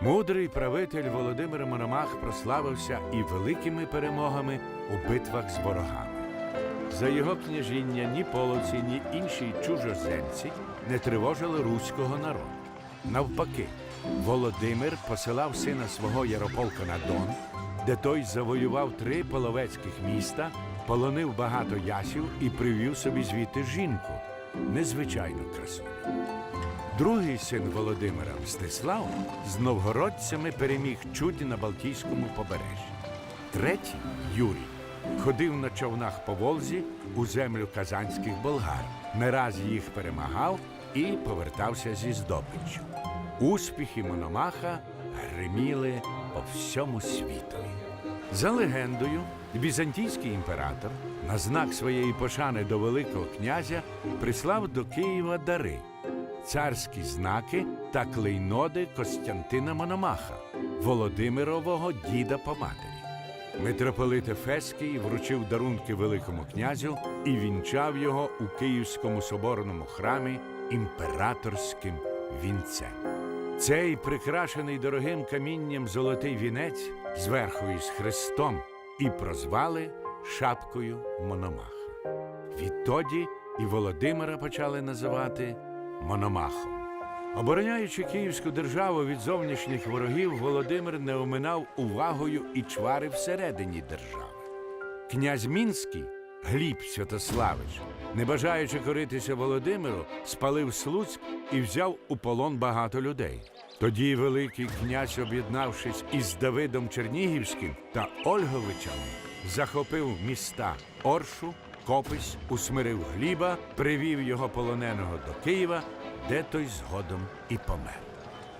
Мудрий правитель Володимир Мономах прославився і великими перемогами у битвах з ворогами. За його княжіння ні половці, ні інші чужоземці не тривожили руського народу. Навпаки, Володимир посилав сина свого Ярополка на Дон, де той завоював три половецьких міста, полонив багато ясів і привів собі звідти жінку, незвичайну красуню. Другий син Володимира Мстислав з новгородцями переміг чуді на Балтійському побережжі. Третій Юрій ходив на човнах по Волзі у землю казанських болгар. Не їх перемагав і повертався зі здобиччю. Успіхи Мономаха гриміли по всьому світові. За легендою, візантійський імператор на знак своєї пошани до Великого князя прислав до Києва дари царські знаки та клейноди Костянтина Мономаха, Володимирового діда по матері. Митрополит Ефеський вручив дарунки Великому князю і вінчав його у Київському соборному храмі імператорським вінцем. Цей прикрашений дорогим камінням золотий вінець зверху із хрестом і прозвали шапкою Мономаха. Відтоді і Володимира почали називати Мономахом. Обороняючи Київську державу від зовнішніх ворогів, Володимир не оминав увагою і чвари всередині держави. Князь Мінський, Гліб Святославич, не бажаючи коритися Володимиру, спалив Слуцьк і взяв у полон багато людей. Тоді Великий князь, об'єднавшись із Давидом Чернігівським та Ольговичами, захопив міста Оршу, Копись, усмирив Гліба, привів його полоненого до Києва, де той згодом і помер.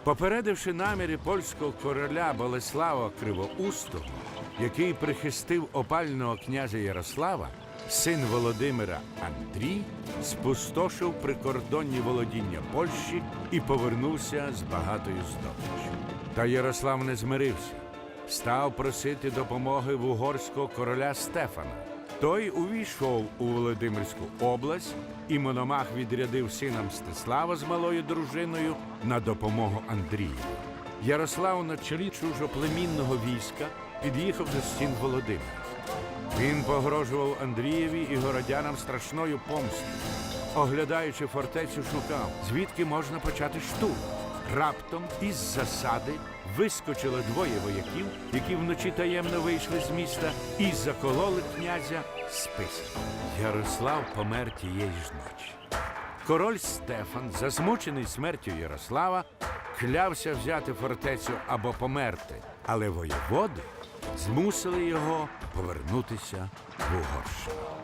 Попередивши наміри польського короля Болеслава Кривоустого, який прихистив опального князя Ярослава, син Володимира Андрій спустошив прикордонні володіння Польщі і повернувся з багатою здобиччю. Та Ярослав не змирився, став просити допомоги в угорського короля Стефана. Той увійшов у Володимирську область, і Мономах відрядив сина Мстислава з малою дружиною на допомогу Андрію. Ярослав на чолі чужоплемінного війська під'їхав до стін Володимира. Він погрожував Андрієві і городянам страшною помстою. Оглядаючи фортецю, шукав, звідки можна почати штурм. Раптом із засади вискочило двоє вояків, які вночі таємно вийшли з міста і закололи князя списом. Ярослав помер тієї ж ночі. Король Стефан, засмучений смертю Ярослава, клявся взяти фортецю або померти, але воєводи змусили його повернутися в Угорщину.